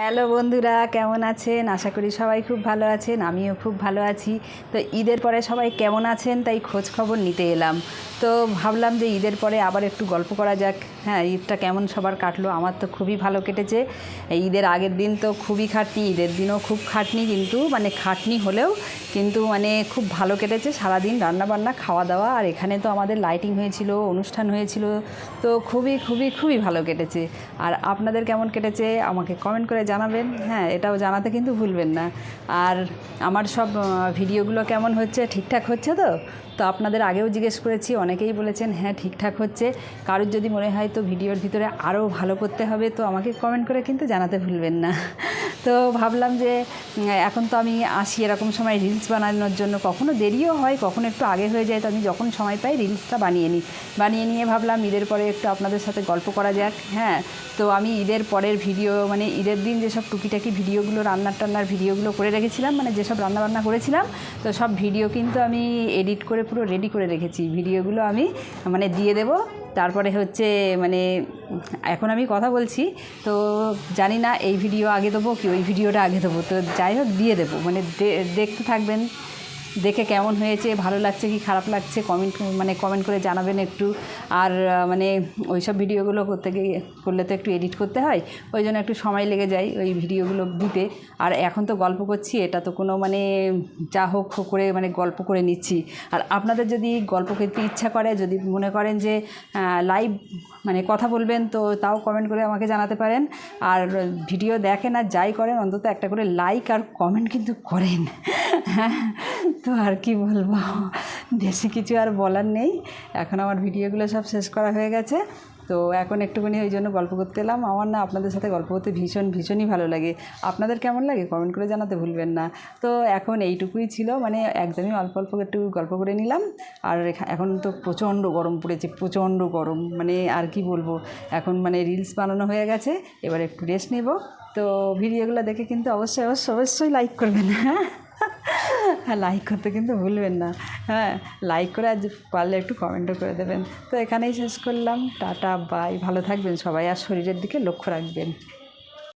Hello বন্ধুরা, কেমন আছেন? আশা করি সবাই খুব ভালো আছেন, আমিও খুব ভালো আছি। তো ঈদের পরে সবাই কেমন আছেন? তাই খোঁজ খবর নিতে এলাম। তো ভাবলাম যে ঈদের পরে আবার একটু গল্প করা যাক। হ্যাঁ ঈদটা কেমন সবার কাটলো? আমার তো খুবই ভালো কেটেছে। ঈদের আগের দিন তো খুবই খাটনি, ঈদের দিনও খুব খাটনি কিন্তু মানে খাটনি হলেও কিন্তু মানে খুব ভালো কেটেছে সারাদিন রান্নাবান্না খাওয়া দাওয়া আর এখানে তো আমাদের লাইটিং হয়েছিল, অনুষ্ঠান হয়েছিল, তো খুবই খুবই খুবই ভালো কেটেছে। আর আপনাদের কেমন কেটেছে? আমাকে কমেন্ট করে জানাবেন? হ্যাঁ এটাও জানাতে কিন্তু ভুলবেন না। আর আমার সব ভিডিওগুলো কেমন হচ্ছে, ঠিকঠাক হচ্ছে তো? তো আপনাদের আগেও জিজ্ঞেস করেছি, অনেকেই বলেছেন হ্যাঁ ঠিকঠাক হচ্ছে। কারোর যদি মনে হয় তো ভিডিওর ভিতরে আরও ভালো করতে হবে, তো আমাকে কমেন্ট করে কিন্তু জানাতে ভুলবেন না। তো ভাবলাম যে এখন তো আমি আসি এরকম সময় রিলস বানানোর জন্য। কখনো দেরিও হয়, কখনো একটু আগে হয়ে যায়, তো আমি যখন সময় পাই রিলসটা বানিয়ে নিই। বানিয়ে নিয়ে ভাবলাম ঈদের পরে একটু আপনাদের সাথে গল্প করা যাক হ্যাঁ। তো আমি ঈদের পরের ভিডিও মানে ঈদের দিন যেসব টুকিটাকি ভিডিওগুলো রান্নার টান্নার ভিডিওগুলো করে রেখেছিলাম মানে যেসব রান্নাবান্না করেছিলাম, তো সব ভিডিও কিন্তু আমি এডিট করে পুরো রেডি করে রেখেছি। ভিডিওগুলো আমি মানে দিয়ে দেবো। তারপরে হচ্ছে মানে এখন আমি কথা বলছি, তো জানি না এই ভিডিও আগে দেবো কি ওই ভিডিওটা আগে দেবো, তো যাই হোক দিয়ে দেবো মানে দেখতে থাকবেন। দেখে কেমন হয়েছে, ভালো লাগছে কি খারাপ লাগছে কমেন্ট মানে কমেন্ট করে জানাবেন একটু। আর মানে ওই সব ভিডিওগুলো করতে গিয়ে, করলে তো একটু এডিট করতে হয়, ওই জন্য একটু সময় লেগে যায় ওই ভিডিওগুলো দিতে। আর এখন তো গল্প করছি, এটা তো কোনো মানে যা হোক করে মানে গল্প করে নিচ্ছি। আর আপনাদের যদি গল্প করতে ইচ্ছা করে, যদি মনে করেন যে লাইভ মানে কথা বলবেন, তো তাও কমেন্ট করে আমাকে জানাতে পারেন। আর ভিডিও দেখেন আর যাই করেন, অন্তত একটা করে লাইক আর কমেন্ট কিন্তু করেন। তো আর কি বলব? বেশি কিছু আর বলার নেই। এখন আমার ভিডিওগুলো সব শেষ করা হয়ে গেছে। তো এখন একটুখানি ওই জন্য গল্প করতে এলাম। আমার না আপনাদের সাথে গল্প করতে ভীষণ, ভীষণই ভালো লাগে। আপনাদের কেমন লাগে? কমেন্ট করে জানাতে ভুলবেন না। তো এখন এইটুকুই ছিল। মানে একদমই অল্প অল্প একটু গল্প করে নিলাম। আর এখা- এখন তো প্রচণ্ড গরম পড়েছে, প্রচণ্ড গরম। মানে আর কি বলব? এখন মানে রিলস বানানো হয়ে গেছে। এবার একটু রেস্ট নেব। তো ভিডিওগুলো দেখে কিন্তু অবশ্যই অবশ্যই অবশ্যই লাইক করবেন। হ্যাঁ হ্যাঁ লাইক করতে কিন্তু ভুলবেন না। হ্যাঁ লাইক করে আজ পারলে একটু কমেন্টও করে দেবেন। তো এখানেই শেষ করলাম। টাটা বাই ভালো থাকবেন সবাই আর শরীরের দিকে লক্ষ্য রাখবেন।